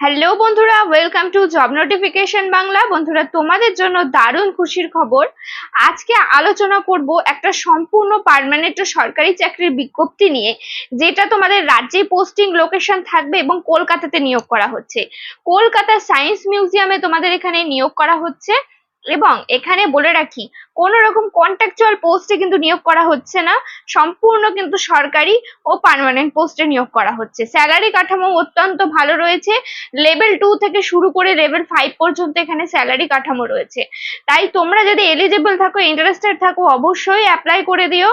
Hello বন্ধুরা welcome to job notification Bangla বন্ধুরা, তোমাদের জন্য দারুণ খুশির খবর। আজকে আলোচনা করব একটা সম্পূর্ণ পারমানেন্ট সরকারি চাকরির বিজ্ঞপ্তি নিয়ে, যেটা তোমাদের রাজ্যে পোস্টিং লোকেশন থাকবে এবং কলকাতাতে নিয়োগ করা হচ্ছে। কলকাতা সায়েন্স মিউজিয়ামে তোমাদের এখানে নিয়োগ করা হচ্ছে। এবং এখানে বলে রাখি, কোন রকম কন্ট্রাকচুয়াল পোস্টে কিন্তু নিয়োগ করা হচ্ছে না। সম্পূর্ণ কিন্তু সরকারি ও পার্মানেন্ট পোস্টে নিয়োগ করা হচ্ছে। স্যালারি কাঠামো অত্যন্ত ভালো রয়েছে। লেভেল টু থেকে শুরু করে লেভেল ফাইভ পর্যন্ত এখানে স্যালারি কাঠামো রয়েছে। তাই তোমরা যদি এলিজিবল থাকো ইন্টারেস্টেড থাকো, অবশ্যই অ্যাপ্লাই করে দিও।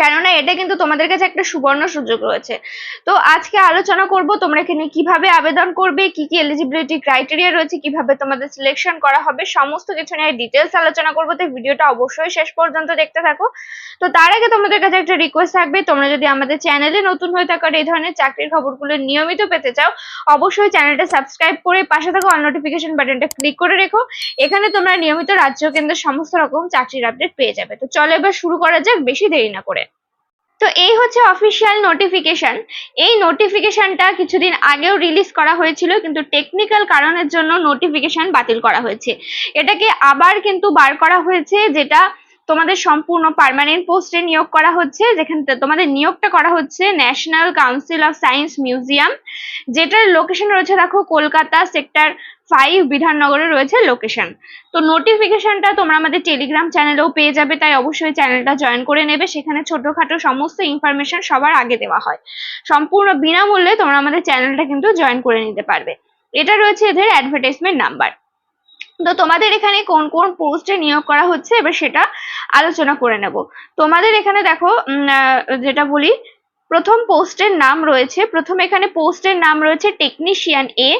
কেননা এটা কিন্তু তোমাদের কাছে একটা সুবর্ণ সুযোগ রয়েছে। তো আজকে আলোচনা করব তোমরা এখানে কীভাবে আবেদন করবে, কি কি এলিজিবিলিটি ক্রাইটেরিয়া রয়েছে, কীভাবে তোমাদের সিলেকশন করা হবে, সমস্ত কিছু নিয়ে ডিটেলস আলোচনা করব। তো ভিডিওটা অবশ্যই শেষ পর্যন্ত দেখতে থাকো। তো তার আগে তোমাদের কাছে একটা রিকোয়েস্ট থাকবে, তোমরা যদি আমাদের চ্যানেলে নতুন হয়ে থাকো এই ধরনের চাকরির খবরগুলো নিয়মিত পেতে চাও, অবশ্যই চ্যানেলটা সাবস্ক্রাইব করে পাশে থাকা অল নোটিফিকেশন বাটনটা ক্লিক করে রেখো। এখানে তোমরা নিয়মিত রাজ্য কেন্দ্রের সমস্ত রকম চাকরির আপডেট পেয়ে যাবে। তো চলো এবার শুরু করা যাক, বেশি দেরি না করে। তো এই হচ্ছে অফিসিয়াল নোটিফিকেশন এই নোটিফিকেশনটা কিছুদিন আগেও রিলিজ করা হয়েছিল, কিন্তু টেকনিক্যাল কারণের জন্য নোটিফিকেশন বাতিল করা হয়েছে। এটাকে আবার কিন্তু বার করা হয়েছে, যেটা তোমাদের সম্পূর্ণ পার্মানেন্ট পোস্টে নিয়োগ করা হচ্ছে, যেখানে তোমাদের নিয়োগটা করা হচ্ছে national council of science museum যেটার লোকেশন রয়েছে দেখো কলকাতা সেক্টর ফাইভ বিধাননগরে রয়েছে লোকেশন তো নোটিফিকেশনটা তোমরা আমাদের টেলিগ্রাম চ্যানেলেও পেয়ে যাবে, তাই অবশ্যই চ্যানেলটা জয়েন করে নেবে। সেখানে ছোটখাটো সমস্ত ইনফরমেশন সবার আগে দেওয়া হয়। সম্পূর্ণ বিনামূল্যে তোমরা আমাদের চ্যানেলটা কিন্তু জয়েন করে নিতে পারবে। এটা রয়েছে এদের অ্যাডভার্টাইজমেন্ট নাম্বার তো তোমাদের এখানে কোন কোন পোস্টে নিয়োগ করা হচ্ছে, এবার সেটা আলোচনা করে নেব। তোমাদের এখানে দেখো যেটা বলি প্রথম পোস্টের নাম রয়েছে, প্রথম এখানে পোস্টের নাম রয়েছে টেকনিশিয়ান এ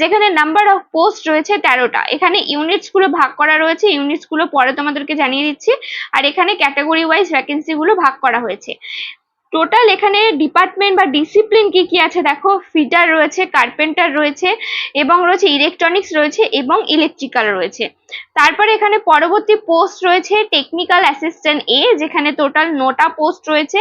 যেখানে নাম্বার অফ পোস্ট রয়েছে তেরোটা। এখানে ইউনিটসগুলো ভাগ করা রয়েছে ইউনিটসগুলো পরে তোমাদেরকে জানিয়ে দিচ্ছি। আর এখানে ক্যাটাগরি ওয়াইজ ভ্যাকেন্সি গুলো ভাগ করা হয়েছে। টোটাল এখানে ডিপার্টমেন্ট বা ডিসিপ্লিন কি কি আছে দেখো? ফিটার রয়েছে কার্পেন্টার রয়েছে এবং রয়েছে ইলেকট্রনিক্স রয়েছে এবং ইলেকট্রিক্যাল রয়েছে। তারপরে এখানে পরবর্তী পোস্ট রয়েছে টেকনিক্যাল অ্যাসিস্ট্যান্ট এ যেখানে টোটাল নটা পোস্ট রয়েছে।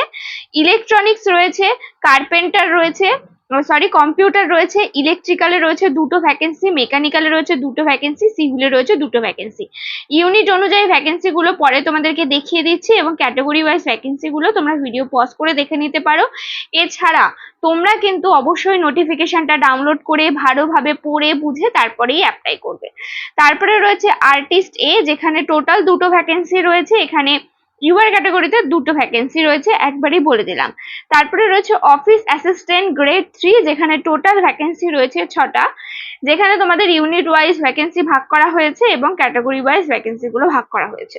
ইলেকট্রনিক্স রয়েছে কার্পেন্টার রয়েছে সরি কম্পিউটার রয়েছে ইলেকট্রিক্যালে রয়েছে দুটো ভ্যাকেন্সি মেকানিক্যালে রয়েছে দুটো ভ্যাকেন্সি সিভিলে রয়েছে দুটো ভ্যাকেন্সি ইউনিট অনুযায়ী ভ্যাকেন্সি গুলো পরে তোমাদেরকে দেখিয়ে দিচ্ছি এবং ক্যাটাগরি ওয়াইজ ভ্যাকেন্সি গুলো তোমরা ভিডিও পজ করে দেখে নিতে পারো। এছাড়া তোমরা কিন্তু অবশ্যই নোটিফিকেশনটা ডাউনলোড করে ভালোভাবে পড়ে বুঝে তারপরেই অ্যাপ্লাই করবে। তারপরে রয়েছে আর্টিস্ট এ যেখানে টোটাল দুটো ভ্যাকেন্সি রয়েছে, এখানে ইউআর ক্যাটাগরিতে দুটো ভ্যাকেন্সি রয়েছে, একবারই বলে দিলাম। তারপরে রয়েছে অফিস অ্যাসিস্ট্যান্ট গ্রেড থ্রি যেখানে টোটাল ভ্যাকেন্সি রয়েছে ছটা, যেখানে তোমাদের ইউনিট ওয়াইজ ভ্যাকেন্সি ভাগ করা হয়েছে এবং ক্যাটাগরি ওয়াইজ ভ্যাকেন্সি গুলো ভাগ করা হয়েছে।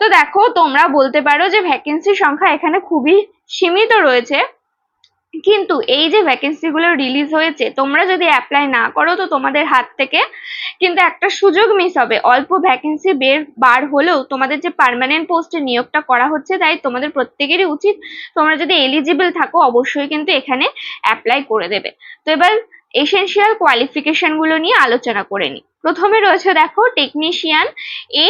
তো দেখো, তোমরা বলতে পারো যে ভ্যাকেন্সির সংখ্যা এখানে খুবই সীমিত রয়েছে। কিন্তু এই যে ভ্যাকেন্সি গুলো রিলিজ হয়েছে, তোমরা যদি অ্যাপ্লাই না করো তো তোমাদের হাত থেকে কিন্তু একটা সুযোগ মিস হবে। অল্প ভ্যাকেন্সি বের, বার হলেও তোমাদের যে পার্মানেন্ট পোস্টে নিয়োগটা করা হচ্ছে, তাই তোমাদের প্রত্যেকেরই উচিত তোমরা যদি এলিজিবল থাকো, অবশ্যই কিন্তু এখানে অ্যাপ্লাই করে দেবে। তো এবার এসেনশিয়াল কোয়ালিফিকেশনগুলো নিয়ে আলোচনা করে নিই। প্রথমে রয়েছে দেখো টেকনিশিয়ান এ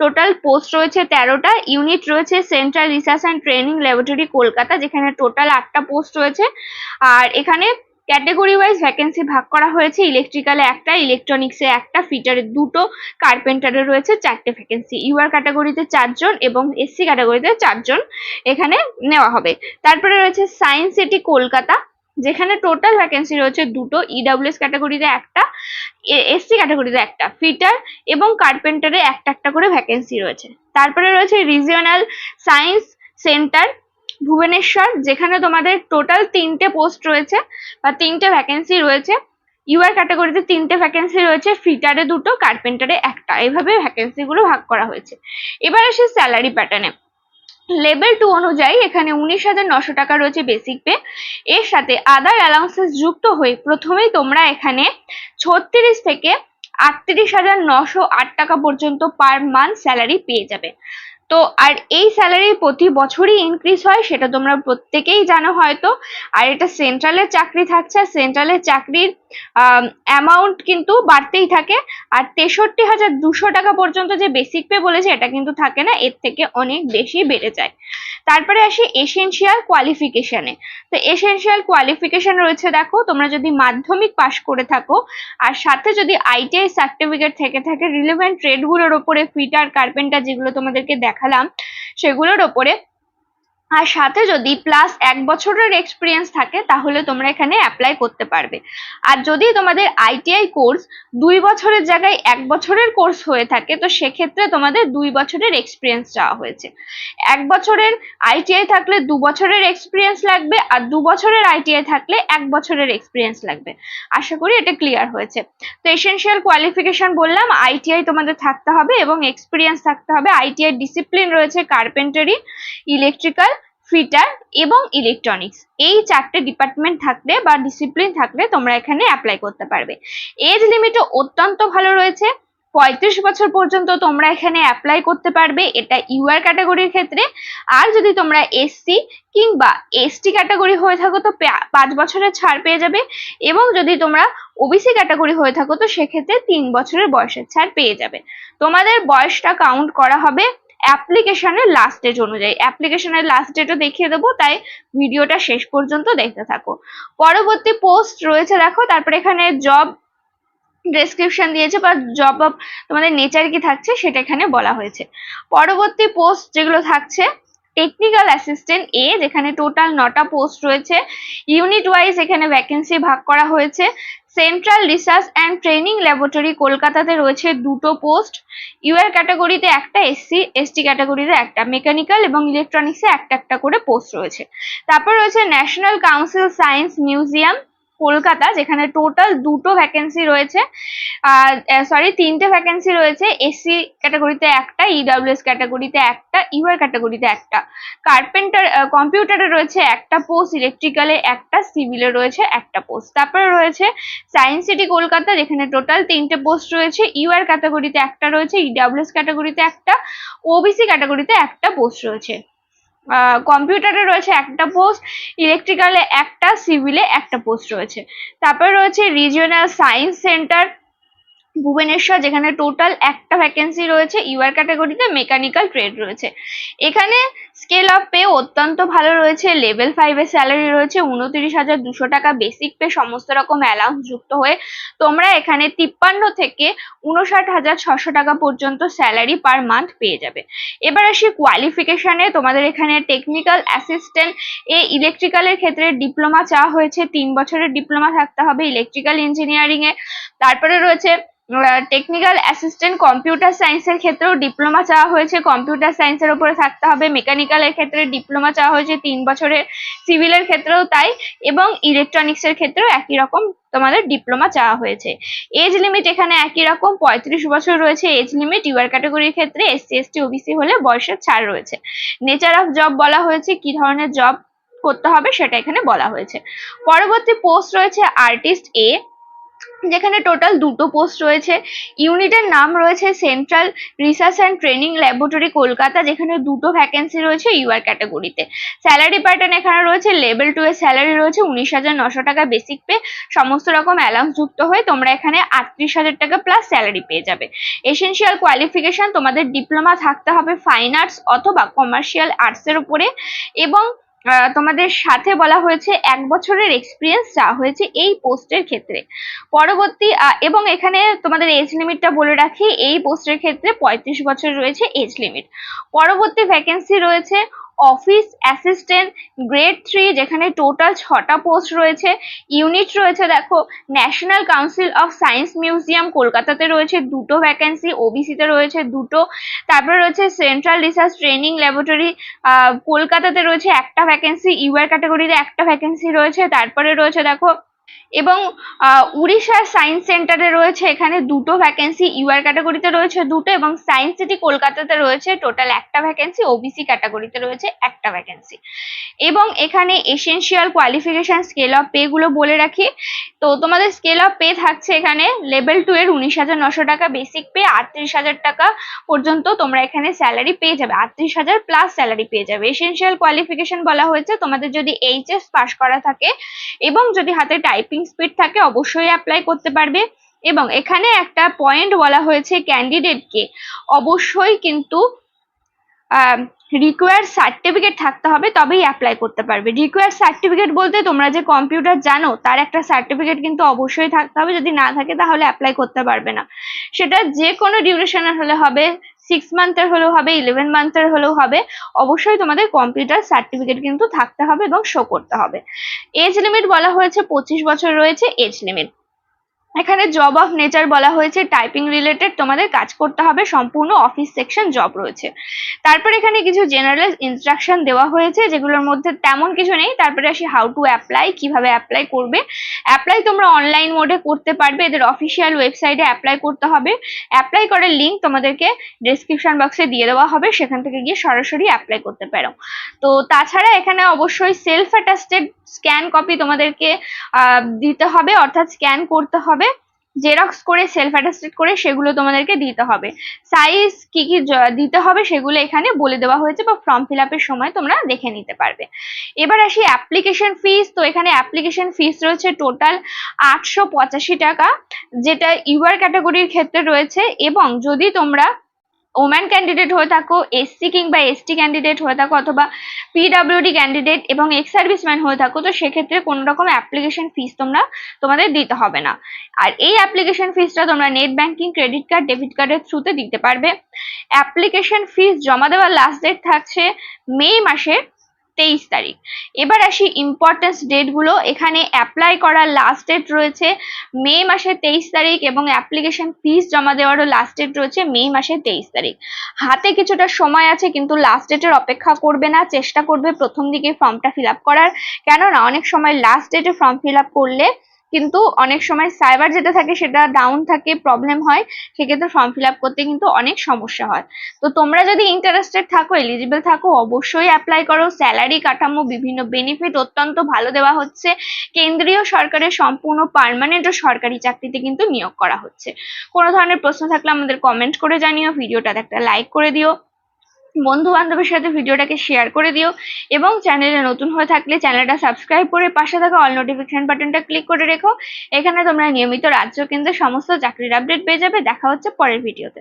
টোটাল পোস্ট রয়েছে তেরোটা ইউনিট রয়েছে central research and training laboratory Kolkata যেখানে টোটাল আটটা পোস্ট রয়েছে। আর এখানে ক্যাটেগরি ওয়াইজ ভ্যাকেন্সি ভাগ করা হয়েছে ইলেকট্রিক্যালে একটা ইলেকট্রনিক্সে একটা ফিটারে দুটো কার্পেন্টারে রয়েছে চারটে ভ্যাকেন্সি ইউআর ক্যাটাগরিতে চারজন এবং এসসি ক্যাটাগরিতে চারজন এখানে নেওয়া হবে। তারপরে রয়েছে সায়েন্স সিটি কলকাতা যেখানে টোটাল ভ্যাকেন্সি রয়েছে দুটো ইডাব্লিউএস ক্যাটাগরিতে একটা এসসি ক্যাটাগরিতে একটা ফিটার এবং কার্পেন্টারে একটা একটা করে ভ্যাকেন্সি রয়েছে। তারপরে রয়েছে রিজিওনাল সায়েন্স সেন্টার ভুবনেশ্বর, যেখানে তোমাদের টোটাল তিনটে পোস্ট রয়েছে বা তিনটে ভ্যাকেন্সি রয়েছে। ইউআর ক্যাটাগরিতে তিনটে ভ্যাকেন্সি রয়েছে ফিটারে দুটো কার্পেন্টারে একটা। এইভাবে ভ্যাকেন্সি গুলো ভাগ করা হয়েছে। এবার আসে স্যালারি প্যাটার্নে লেভেল টু অনুযায়ী এখানে উনিশ হাজার নশো টাকা রয়েছে বেসিক পে এর সাথে আদার অ্যালাউন্সেস যুক্ত হয়ে প্রথমেই তোমরা এখানে ছত্রিশ থেকে আটত্রিশ হাজার নশো আট টাকা পর্যন্ত পার মান্থ স্যালারি পেয়ে যাবে। তো আর এই স্যালারি প্রতি বছরই ইনক্রিজ হয়, সেটা তোমরা প্রত্যেকেই জানো হয়তো। আর এটা সেন্ট্রালের চাকরি থাকছে, আর সেন্ট্রালের চাকরির অ্যামাউন্ট কিন্তু বাড়তেই থাকে। আর তেষট্টি হাজার দুশো টাকা পর্যন্ত যে বেসিক পে বলেছে, এটা কিন্তু থাকে না, এর থেকে অনেক বেশি বেড়ে যায়। তারপরে আসি এসেনশিয়াল কোয়ালিফিকেশানে তো এসেনশিয়াল কোয়ালিফিকেশন রয়েছে, দেখো, তোমরা যদি মাধ্যমিক পাশ করে থাকো, আর সাথে যদি আইটিআই সার্টিফিকেট থেকে থাকে রিলেভেন্ট ট্রেডগুলোর ওপরে ফিটার কার্পেন্টার যেগুলো তোমাদেরকে দেখালাম সেগুলোর ওপরে আর সাথে যদি প্লাস এক বছরের এক্সপিরিয়েন্স থাকে, তাহলে তোমরা এখানে অ্যাপ্লাই করতে পারবে। আর যদি তোমাদের আইটিআই কোর্স দুই বছরের জায়গায় এক বছরের কোর্স হয়ে থাকে, তো সেক্ষেত্রে তোমাদের দুই বছরের এক্সপিরিয়েন্স চাওয়া হয়েছে। এক বছরের আইটিআই থাকলে দু বছরের এক্সপিরিয়েন্স লাগবে, আর দু বছরের আইটিআই থাকলে এক বছরের এক্সপিরিয়েন্স লাগবে। আশা করি এটা ক্লিয়ার হয়েছে। তো এসেনশিয়াল কোয়ালিফিকেশন বললাম আইটিআই তোমাদের থাকতে হবে এবং এক্সপিরিয়েন্স থাকতে হবে। আইটিআই ডিসিপ্লিন রয়েছে কার্পেন্টারি ইলেকট্রিক্যাল ফিটার এবং ইলেকট্রনিক্স এই চারটে ডিপার্টমেন্ট থাকলে বা ডিসিপ্লিন থাকলে তোমরা এখানে অ্যাপ্লাই করতে পারবে। এজ লিমিটও অত্যন্ত ভালো রয়েছে। পঁয়ত্রিশ বছর পর্যন্ত তোমরা এখানে অ্যাপ্লাই করতে পারবে। এটা ইউআর ক্যাটাগরির ক্ষেত্রে। আর যদি তোমরা এসসি কিংবা এসটি ক্যাটাগরি হয়ে থাকো তো পাঁচ বছরের ছাড় পেয়ে যাবে। এবং যদি তোমরা ওবিসি ক্যাটাগরি হয়ে থাকো তো সেক্ষেত্রে তিন বছরের বয়সের ছাড় পেয়ে যাবে। তোমাদের বয়সটা কাউন্ট করা হবে অ্যাপ্লিকেশনের লাস্ট ডেট অনুযায়ী। অ্যাপ্লিকেশনের লাস্ট ডেটও দেখিয়ে দেবো, তাই ভিডিওটা শেষ পর্যন্ত দেখতে থাকো। পরবর্তী পোস্ট রয়েছে, দেখো, তারপরে এখানে জব ডেসক্রিপশন দিয়েছে বা জব অফ তোমাদের নেচার কি থাকছে সেটা এখানে বলা হয়েছে। পরবর্তী পোস্ট যেগুলো থাকছে টেকনিক্যাল অ্যাসিস্ট্যান্ট এ যেখানে টোটাল নটা পোস্ট রয়েছে। ইউনিট ওয়াইজ এখানে ভ্যাকেন্সি ভাগ করা হয়েছে। Central research and training laboratory কলকাতাতে রয়েছে দুটো পোস্ট ইউআর ক্যাটাগরিতে একটা এসসি এসটি ক্যাটাগরিতে একটা। মেকানিক্যাল এবং ইলেকট্রনিক্সে একটা একটা করে পোস্ট রয়েছে। তারপর রয়েছে national council science museum Kolkata, যেখানে টোটাল দুটো ভ্যাকেন্সি রয়েছে সরি তিনটে ভ্যাকেন্সি রয়েছে এসসি ক্যাটাগরিতে একটা ইডাব্লিউএস ক্যাটাগরিতে একটা ইউআর ক্যাটাগরিতে একটা। কার্পেন্টার কম্পিউটারে রয়েছে একটা পোস্ট ইলেকট্রিক্যালে একটা সিভিলে রয়েছে একটা পোস্ট তারপরে রয়েছে সায়েন্স সিটি কলকাতা, যেখানে টোটাল তিনটে পোস্ট রয়েছে ইউআর ক্যাটাগরিতে একটা রয়েছে ইডাব্লিউএস ক্যাটাগরিতে একটা ওবিসি ক্যাটাগরিতে একটা পোস্ট রয়েছে। কম্পিউটারে রয়েছে একটা পোস্ট, ইলেকট্রিক্যালে একটা, সিভিলে একটা পোস্ট রয়েছে। তারপর রয়েছে রিজিওনাল সায়েন্স সেন্টার, ভুবনেশ্বর, যেখানে টোটাল একটা ভ্যাকেন্সি রয়েছে। ইউআর ক্যাটাগরিতে মেকানিক্যাল ট্রেড রয়েছে। এখানে স্কেল অফ পে অত্যন্ত ভালো রয়েছে লেভেল ফাইভের স্যালারি রয়েছে, উনত্রিশ হাজার দুশো টাকা বেসিক পে সমস্ত রকম অ্যালাউন্স যুক্ত হয়ে তোমরা এখানে তিপ্পান্ন থেকে উনষাট হাজার ছশো টাকা পর্যন্ত স্যালারি পার মান্থ পেয়ে যাবে। এবার আসি কোয়ালিফিকেশনে তোমাদের এখানে টেকনিক্যাল অ্যাসিস্ট্যান্ট এ ইলেকট্রিক্যালের ক্ষেত্রে ডিপ্লোমা চাওয়া হয়েছে, তিন বছরের ডিপ্লোমা থাকতে হবে ইলেকট্রিক্যাল ইঞ্জিনিয়ারিং এ। তারপরে রয়েছে টেকনিক্যাল অ্যাসিস্ট্যান্ট কম্পিউটার সায়েন্সের ক্ষেত্রেও ডিপ্লোমা চাওয়া হয়েছে কম্পিউটার সায়েন্সের উপরে থাকতে হবে মেকানিক্যালের ক্ষেত্রে ডিপ্লোমা চাওয়া হয়েছে তিন বছরের সিভিলের ক্ষেত্রেও তাই, এবং ইলেকট্রনিক্সের ক্ষেত্রেও একই রকম তোমাদের ডিপ্লোমা চাওয়া হয়েছে। এজ লিমিট এখানে একই রকম, পঁয়ত্রিশ বছর রয়েছে এজ লিমিট ইউআর ক্যাটাগরির ক্ষেত্রে এসসি এসটি ওবিসি হলে বয়সের ছাড় রয়েছে। নেচার অফ জব বলা হয়েছে, কি ধরনের জব করতে হবে সেটা এখানে বলা হয়েছে। পরবর্তী পোস্ট রয়েছে আর্টিস্ট এ যেখানে টোটাল দুটো পোস্ট রয়েছে। ইউনিটের নাম রয়েছে central research and training laboratory Kolkata, যেখানে দুটো ভ্যাকেন্সি রয়েছে ইউআর ক্যাটাগরিতে স্যালারি প্যাটার্ন এখানে রয়েছে লেভেল টু এর স্যালারি রয়েছে, উনিশ হাজার নশো টাকা বেসিক পে সমস্ত রকম অ্যালাউন্স যুক্ত হয়ে তোমরা এখানে আটত্রিশ হাজার টাকা প্লাস স্যালারি পেয়ে যাবে। এসেনশিয়াল কোয়ালিফিকেশন তোমাদের ডিপ্লোমা থাকতে হবে ফাইন আর্টস অথবা কমার্শিয়াল আর্টসের উপরে এবং তোমাদের সাথে বলা হয়েছে এক বছরের এক্সপিরিয়েন্স চাওয়া হয়েছে এই পোস্টের ক্ষেত্রে। পরবর্তী এবং এখানে তোমাদের এজ লিমিটটা বলে রাখি, এই পোস্টের ক্ষেত্রে পঁয়ত্রিশ বছর রয়েছে এজ লিমিট পরবর্তী ভ্যাকেন্সি রয়েছে অফিস অ্যাসিস্ট্যান্ট গ্রেড থ্রি, যেখানে টোটাল ছটা পোস্ট রয়েছে। ইউনিট রয়েছে, দেখো, national council of science museum কলকাতাতে রয়েছে, দুটো ভ্যাকেন্সি ওবিসিতে রয়েছে দুটো। তারপরে রয়েছে সেন্ট্রাল রিসার্চ ট্রেনিং ল্যাবরেটরি কলকাতাতে রয়েছে একটা ভ্যাকেন্সি ইউআর ক্যাটাগরিতে একটা ভ্যাকেন্সি রয়েছে। তারপরে রয়েছে, দেখো এবং উড়িষ্যার সায়েন্স সেন্টারে রয়েছে এখানে দুটো ভ্যাকেন্সি ইউআর ক্যাটাগরিতে রয়েছে দুটো এবং সায়েন্স সিটি কলকাতাতে রয়েছে টোটাল একটা ভ্যাকেন্সি ওবিসি ক্যাটাগরিতে রয়েছে একটা ভ্যাকেন্সি এবং এখানে essential qualification scale of pay গুলো বলে রাখি। তো তোমাদের স্কেল অফ পে থাকছে এখানে লেভেল টু এর উনিশ হাজার নশো টাকা বেসিক পে আটত্রিশ হাজার টাকা পর্যন্ত তোমরা এখানে স্যালারি পেয়ে যাবে। আটত্রিশ হাজার প্লাস স্যালারি পেয়ে যাবে। এসেনশিয়াল কোয়ালিফিকেশন বলা হয়েছে তোমাদের যদি এইচএস পাস করা থাকে এবং যদি হাতে টাইপিং স্পিড থাকে, অবশ্যই অ্যাপ্লাই করতে পারবে। এবং এখানে একটা পয়েন্ট বলা হয়েছে ক্যান্ডিডেটকে অবশ্যই কিন্তু রিকোয়ার সার্টিফিকেট থাকতে হবে, তবেই অ্যাপ্লাই করতে পারবে। রিকোয়ার সার্টিফিকেট বলতে তোমরা যে কম্পিউটার জানো, তার একটা সার্টিফিকেট কিন্তু অবশ্যই থাকতে হবে। যদি না থাকে, তাহলে অ্যাপ্লাই করতে পারবে না। সেটা যে কোনো ডিউরেশনের হলে হবে। সিক্স মান্থের হলেও হবে ইলেভেন মান্থের হলেও হবে। অবশ্যই তোমাদের কম্পিউটার সার্টিফিকেট কিন্তু থাকতে হবে এবং শো করতে হবে। এজ লিমিট বলা হয়েছে পঁচিশ বছর রয়েছে এজ লিমিট এখানে জব অফ নেচার বলা হয়েছে টাইপিং রিলেটেড তোমাদের কাজ করতে হবে, সম্পূর্ণ অফিস সেকশন জব রয়েছে। তারপর এখানে কিছু জেনারেল ইনস্ট্রাকশন দেওয়া হয়েছে, যেগুলোর মধ্যে তেমন কিছু নেই, তারপরে আসি হাউ টু অ্যাপ্লাই কীভাবে অ্যাপ্লাই করবে। অ্যাপ্লাই তোমরা অনলাইন মোডে করতে পারবে, এদের অফিসিয়াল ওয়েবসাইটে অ্যাপ্লাই করতে হবে। অ্যাপ্লাই করার লিঙ্ক তোমাদেরকে ডেসক্রিপশন বক্সে দিয়ে দেওয়া হবে, সেখান থেকে গিয়ে সরাসরি অ্যাপ্লাই করতে পারো। তো তাছাড়া এখানে অবশ্যই সেলফ অ্যাটাস্টেড স্ক্যান কপি তোমাদেরকে দিতে হবে, অর্থাৎ স্ক্যান করতে হবে। জেরক্স করে সেলফ অ্যাটাস্টেড করে সেগুলো তোমাদেরকে দিতে হবে। সাইজ কি কি দিতে হবে সেগুলো এখানে বলে দেওয়া হয়েছে বা ফর্ম ফিল আপের সময় তোমরা দেখে নিতে পারবে। এবার আসি অ্যাপ্লিকেশন ফিস তো এখানে অ্যাপ্লিকেশন ফিস রয়েছে টোটাল আটশো পঁচাশি টাকা, যেটা ইউআর ক্যাটাগরির ক্ষেত্রে রয়েছে এবং যদি তোমরা ওম্যান ক্যান্ডিডেট হয়ে থাকো এসসি কিংবা এসটি ক্যান্ডিডেট হয়ে থাকো অথবা পিডাব্লিউডি ক্যান্ডিডেট এবং এক্স সার্ভিসম্যান হয়ে থাকো, তো সেক্ষেত্রে কোনো রকম অ্যাপ্লিকেশন ফিস তোমরা তোমাদের দিতে হবে না। আর এই অ্যাপ্লিকেশন ফিসটা তোমরা net banking credit card debit কার্ডের থ্রুতে দিতে পারবে। অ্যাপ্লিকেশন ফিস জমা দেওয়ার লাস্ট ডেট থাকছে মে মাসের তেইশ তারিখ। এবার আসি ইম্পর্টেন্স ডেটগুলো এখানে অ্যাপ্লাই করার লাস্ট ডেট রয়েছে মে মাসের তেইশ তারিখ এবং অ্যাপ্লিকেশন ফিস জমা দেওয়ারও লাস্ট ডেট রয়েছে মে মাসের তেইশ তারিখ। হাতে কিছুটা সময় আছে কিন্তু লাস্ট ডেটের অপেক্ষা করবে না, চেষ্টা করবে প্রথম দিকে ফর্মটা ফিল করার। কেননা অনেক সময় লাস্ট ডেটে ফর্ম ফিল করলে কিন্তু অনেক সময় সাইবার যেটা থাকে সেটা ডাউন থাকে প্রবলেম হয়, সেক্ষেত্রে ফর্ম ফিল আপ করতে কিন্তু অনেক সমস্যা হয়। তো তোমরা যদি ইন্টারেস্টেড থাকো এলিজিবল থাকো, অবশ্যই অ্যাপ্লাই করো। স্যালারি কাঠামো, বিভিন্ন বেনিফিট অত্যন্ত ভালো দেওয়া হচ্ছে। কেন্দ্রীয় সরকারের সম্পূর্ণ পার্মানেন্ট ও সরকারি চাকরিতে কিন্তু নিয়োগ করা হচ্ছে। কোনো ধরনের প্রশ্ন থাকলে আমাদের কমেন্ট করে জানিও। ভিডিওটাতে একটা লাইক করে দিও। বন্ধু বান্ধবের সাথে ভিডিওটাকে শেয়ার করে দিও এবং চ্যানেলে নতুন হয়ে থাকলে চ্যানেলটা সাবস্ক্রাইব করে পাশে থাকা অল নোটিফিকেশন বাটনটা ক্লিক করে রেখো। এখানে তোমরা নিয়মিত রাজ্য কেন্দ্রের সমস্ত চাকরির আপডেট পেয়ে যাবে। দেখা হচ্ছে পরের ভিডিওতে